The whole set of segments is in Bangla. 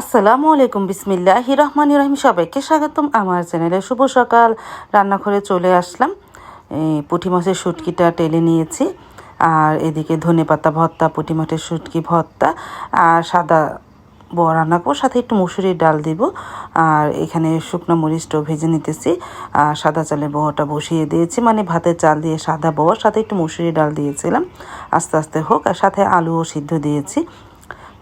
আসসালামু আলাইকুম, বিসমিল্লাহ রহমান রহিম। সবাইকে স্বাগতম আমার চ্যানেলে। শুভ সকাল। রান্নাঘরে চলে আসলাম। পুঁটি মাছের শুটকিটা টেলে নিয়েছি। আর এদিকে ধনে পাতা ভর্তা, পুঁটি মাছের শুটকি ভর্তা আর সাদা বড়া রান্না করব। সাথে একটু মুসুরির ডাল দিব। আর এখানে শুকনো মরিচটাও ভেজে নিতেছি। আর সাদা চালের বড়াটা বসিয়ে দিয়েছি। মানে ভাতের চাল দিয়ে সাদা বড়া সাথে একটু মুসুরির ডাল দিয়েছিলাম। আস্তে আস্তে হোক। আর সাথে আলুও সিদ্ধ দিয়েছি।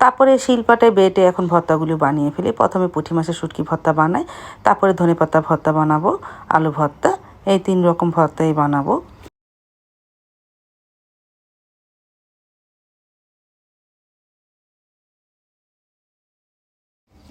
তারপরে শিলপাটে বেটে এখন ভর্তাগুলো বানিয়ে ফেলি। প্রথমে পুঁটি মাছের শুটকি ভর্তা বানাই, তারপরে ধনে পাতা ভর্তা বানাবো, আলু ভর্তা, এই তিন রকম ভর্তাই বানাবো।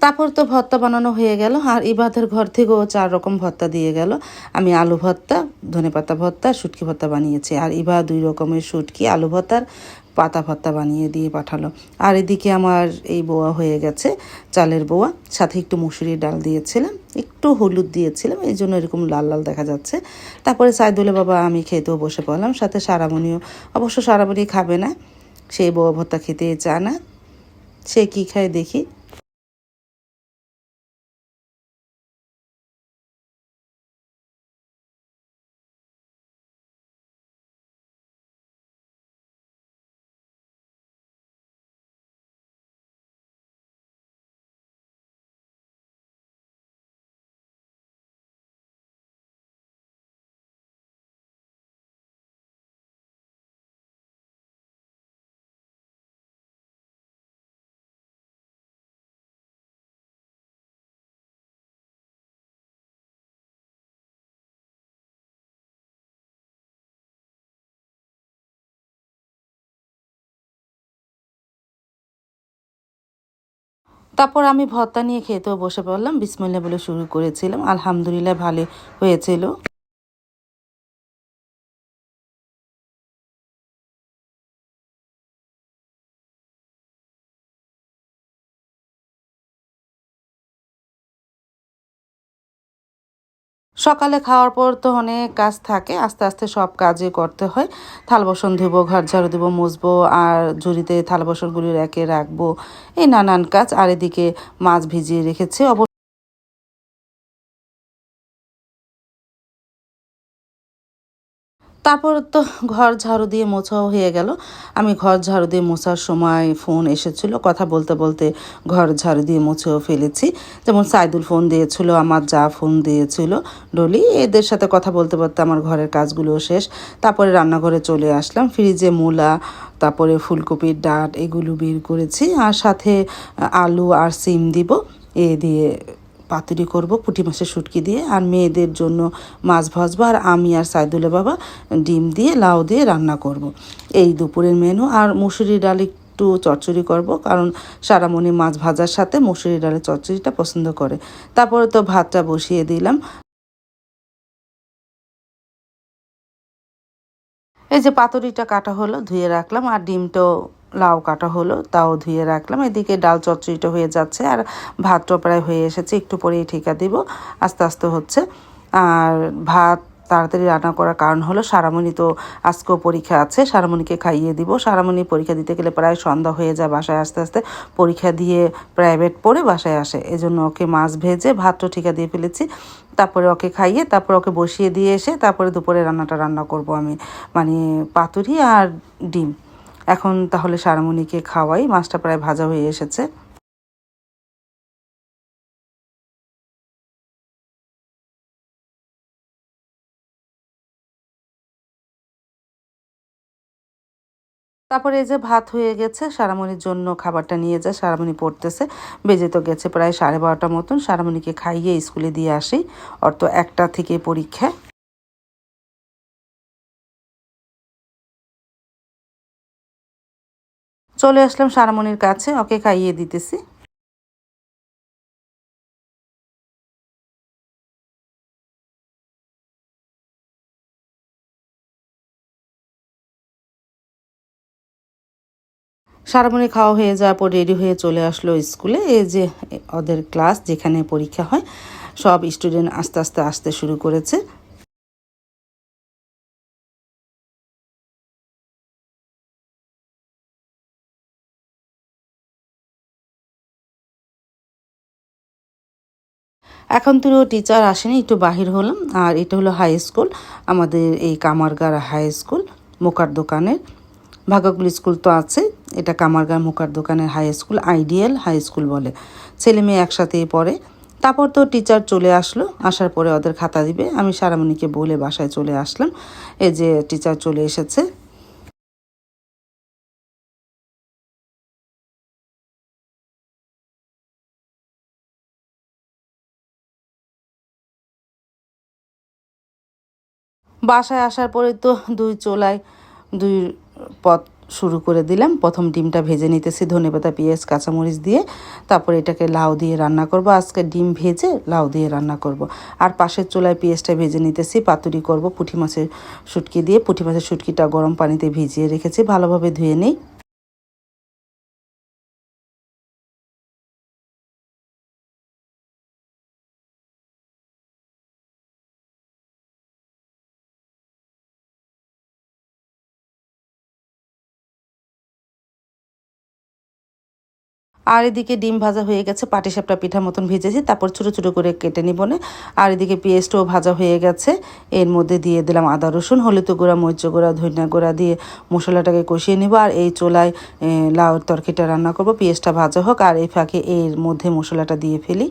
তারপর তো ভর্তা বানানো হয়ে গেল, আর ইবাদের ঘর থেকেও চার রকম ভর্তা দিয়ে গেল। আমি আলু ভর্তা, ধনে পাতা ভর্তা, শুটকি ভর্তা বানিয়েছি, আর ইবা দুই রকমের শুটকি, আলু ভর্তার পাতা ফাতা বানিয়ে দিয়ে পাঠালো। আর এদিকে আমার এই বোয়া হয়ে গেছে, চালের বোয়া। সাথে একটু মুসুরির ডাল দিয়েছিলাম, একটু হলুদ দিয়েছিলাম, এই জন্য এরকম লাল লাল দেখা যাচ্ছে। তারপরে সাইদুলে বাবা আমি খেতেও বসে পড়লাম, সাথে সারামণিও। অবশ্য সারামণি খাবে না সেই বোয়া ভর্তা খেতে চায় না। সে কী খায় দেখি। তারপর আমি ভর্তা নিয়ে খেতেও বসে পড়লাম। বিসমিল্লা বলে শুরু করেছিলাম। আলহামদুলিল্লাহ ভালো হয়েছিল। সকালে খাওয়ার পর তো অনেক কাজ থাকে, আস্তে আস্তে সব কাজই করতে হয়। থাল বাসন ধুবো ঘর ঝাড়ু দেবো মুছবো আর ঝুড়িতে থাল বসনগুলি রেখে রাখব, এই নানান কাজ। আর এদিকে মাছ ভিজিয়ে রেখেছে। অবশ্য তারপর তো ঘর ঝাড়ু দিয়ে মোছাও হয়ে গেল। আমি ঘর ঝাড়ু দিয়ে মোছার সময় ফোন এসেছিল। কথা বলতে বলতে ঘর ঝাড়ু দিয়ে মুছেও ফেলেছি। যেমন সাইদুল ফোন দিয়েছিল, আমার যা ফোন দিয়েছিল। ডলি, এদের সাথে কথা বলতে বলতে আমার ঘরের কাজগুলো শেষ। তারপরে রান্নাঘরে চলে আসলাম। ফ্রিজে মূলা, তারপরে ফুলকপির ডাট, এগুলো বের করেছি। আর সাথে আলু আর সিম দিব, এ দিয়ে পাতুরি করব, পুঁটি মাছের শুটকি দিয়ে, আর মেয়েদের জন্য মাছ ভাজবো, আর আমি আর সাইদুলে বাবা ডিম দিয়ে, লাউ দিয়ে রান্না করব। এই দুপুরের মেনু, আর মুসুরি ডাল একটু চচ্চড়ি করব, কারণ সারামণি মাছ ভাজার সাথে মুসুরি ডালের চচ্চড়িটা পছন্দ করে তারপরে তো ভাতটা বসিয়ে দিলাম এই যে পাতুরিটা কাটা হলো, ধুয়ে রাখলাম, আর ডিমটাও লাউ কাটা হলো, তাও ধুয়ে রাখলাম। এদিকে ডাল চচ্চড়িটা হয়ে যাচ্ছে আর ভাতটা প্রায় হয়ে এসেছে, একটু পরেই ঠিকা দিব। আস্তে আস্তে হচ্ছে। আর ভাত তাড়াতাড়ি রান্না করার কারণ হলো, সারামণি তো আজকেও পরীক্ষা আছে, সারামণিকে খাইয়ে দিব। সারামণি পরীক্ষা দিতে গেলে প্রায় সন্ধ্যা হয়ে যায় বাসায় আস্তে আস্তে। পরীক্ষা দিয়ে প্রাইভেট পড়ে বাসায় আসে। এজন্য ওকে মাছ ভেজে ভাতটা ঠিকা দিয়ে ফেলেছি। তারপরে ওকে খাইয়ে, তারপরে ওকে বসিয়ে দিয়ে এসে তারপরে দুপুরে রান্নাটা রান্না করব আমি। মানে পাতুরি আর ডিম। এখন তাহলে সারামণিকে খাওয়াই। মাছটা প্রায় ভাজা হয়ে এসেছে। তারপরে এই যে ভাত হয়ে গেছে, সারামণির জন্য খাবারটা নিয়ে যায়। সারামণি পড়তেছে। বেজে তো গেছে প্রায় সাড়ে বারোটার মতন। সারামণিকে খাইয়ে স্কুলে দিয়ে আসি। অর্থ একটা থেকে পরীক্ষা। চলে আসলাম সারামণির কাছে, ওকে খাইয়ে দিতেছি। সারামণি খাওয়া হয়ে যাওয়ার পর রেডি হয়ে চলে আসলো স্কুলে। এই যে ওদের ক্লাস যেখানে পরীক্ষা হয়, সব স্টুডেন্ট আস্তে আস্তে আসতে শুরু করেছে। এখন তো টিচার আসেনি, একটু বাহির হলাম। আর এটা হলো হাই স্কুল আমাদের এই কামারগাড় হাই স্কুল মোকার দোকানের। ভাগাগুলি স্কুল তো আছে, এটা কামারগাঁও মোকার দোকানের high school ideal high school বলে। ছেলে মেয়ে একসাথেই পড়ে। তারপর তো টিচার চলে আসলো, আসার পরে ওদের খাতা দিবে। আমি সারামণিকে বলে বাসায় চলে আসলাম। এই যে টিচার চলে এসেছে। বাসায় আসার পরে তো দুই চোলায় দুই পথ শুরু করে দিলাম। প্রথম ডিমটা ভেজে নিতেছি ধনেপাতা, পেঁয়াজ, কাঁচামরিচ দিয়ে। তারপর এটাকে লাউ দিয়ে রান্না করব। আজকে ডিম ভেজে লাউ দিয়ে রান্না করব। আর পাশের চোলায় পেঁয়াজটা ভেজে নিতেছি, পাতুরি করব, পুঁটি মাছের শুটকি দিয়ে। পুঁটি মাছের শুটকিটা গরম পানিতে ভিজিয়ে রেখেছি। ভালোভাবে ধুয়ে নিই। আর এদিকে ডিম ভাজা হয়ে গেছে পাটিসাপটা পিঠা মতন ভেজেছি, তারপর ছোটো ছোটো করে কেটে নিব না। আর এদিকে পেস্টও ভাজা হয়ে গেছে, এর মধ্যে দিয়ে দিলাম আদা, রসুন, হলুদ গুঁড়া মরিচ গুঁড়া, ধনিয়া গুঁড়া দিয়ে মশলাটাকে কষিয়ে নিব। আর এই চোলায় লাউর তরকিটা রান্না করব, পেঁয়াজটা ভাজা হোক, আর এই ফাঁকে এর মধ্যে মশলাটা দিয়ে ফেলি।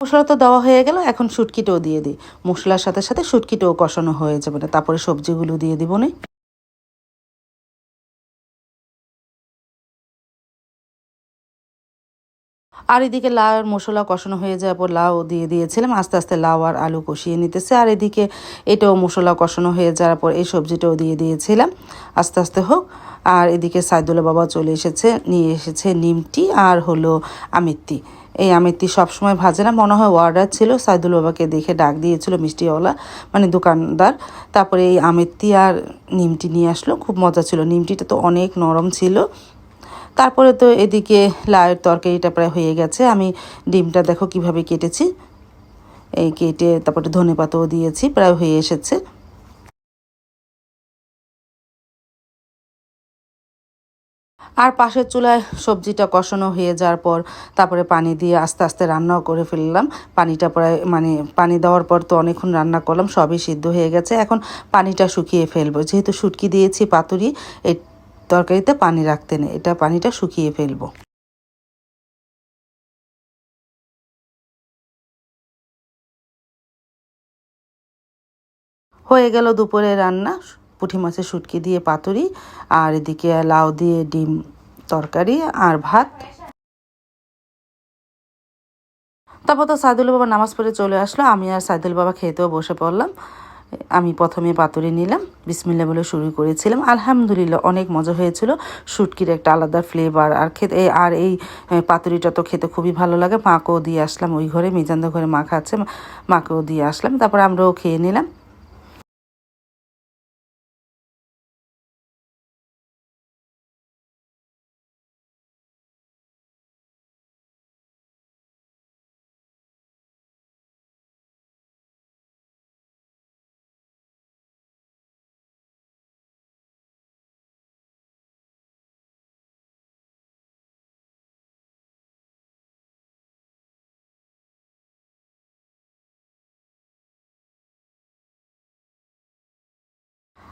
মশলা তো দেওয়া হয়ে গেল, এখন শুটকিটাও দিয়ে দিই। মশলার সাথে সাথে শুটকিটাও কষানো হয়ে যাবে না, তারপরে সবজিগুলো দিয়ে দিব না। আর এদিকে লাউ আর মশলা কষানো হয়ে যাওয়ার পর লাউ দিয়ে দিয়েছিলাম, আস্তে আস্তে লাউ আর আলু কষিয়ে নিতেছে। আর এদিকে এটাও মশলা কষানো হয়ে যাওয়ার পর এই সবজিটাও দিয়ে দিয়েছিলাম। আস্তে আস্তে হোক আর এদিকে সাইদুল্লা বাবা চলে এসেছে, নিয়ে এসেছে নিমটি আর হলো আমিত্তি। এই আমিত্তি সবসময় ভাজে না, মনে হয় অর্ডার ছিল, সাইদুল বাবাকে দেখে ডাক দিয়েছিল, মিষ্টিওয়ালা মানে দোকানদার। তারপরে এই আমিত্তি আর নিমটি নিয়ে আসলো, খুব মজা ছিল। নিমটিটা তো অনেক নরম ছিল। তারপরে তো এদিকে লাউয়ের তরকারিটা প্রায় হয়ে গেছে। আমি ডিমটা দেখো কীভাবে কেটেছি। এই কেটে তারপরে ধনে পাতাও দিয়েছি, প্রায় হয়ে এসেছে। আর পাশের চুলায় সবজিটা কষানো হয়ে যাওয়ার পর তারপরে পানি দিয়ে আস্তে আস্তে রান্নাও করে ফেললাম। পানিটা প্রায় মানে পানি দেওয়ার পর তো অনেকক্ষণ রান্না করলাম, সবই সিদ্ধ হয়ে গেছে। এখন পানিটা শুকিয়ে ফেলব। যেহেতু শুটকি দিয়েছি পাতুরি, এই তরকারিতে পানি রাখতে নেই। এটা পানিটা শুকিয়ে ফেলব। হয়ে গেল দুপুরে রান্না। পুঁটি মাছের শুটকি দিয়ে পাতুরি, আর এদিকে লাউ দিয়ে ডিম তরকারি আর ভাত। তারপর তো সাইদুল বাবা নামাজ পড়ে চলে আসলো। আমি আর সাইদুল বাবা খেতেও বসে পড়লাম। আমি প্রথমে পাতুরি নিলাম বিসমিল্লা বলে শুরু করেছিলাম। আলহামদুলিল্লাহ, অনেক মজা হয়েছিল। শুটকির একটা আলাদা ফ্লেভার আর খেতে, আর এই পাতুরিটা তো খেতে খুবই ভালো লাগে। মাকেও দিয়ে আসলাম ওই ঘরে মিজান্দ ঘরে মা খাচ্ছে মাকেও দিয়ে আসলাম। তারপর আমরাও খেয়ে নিলাম।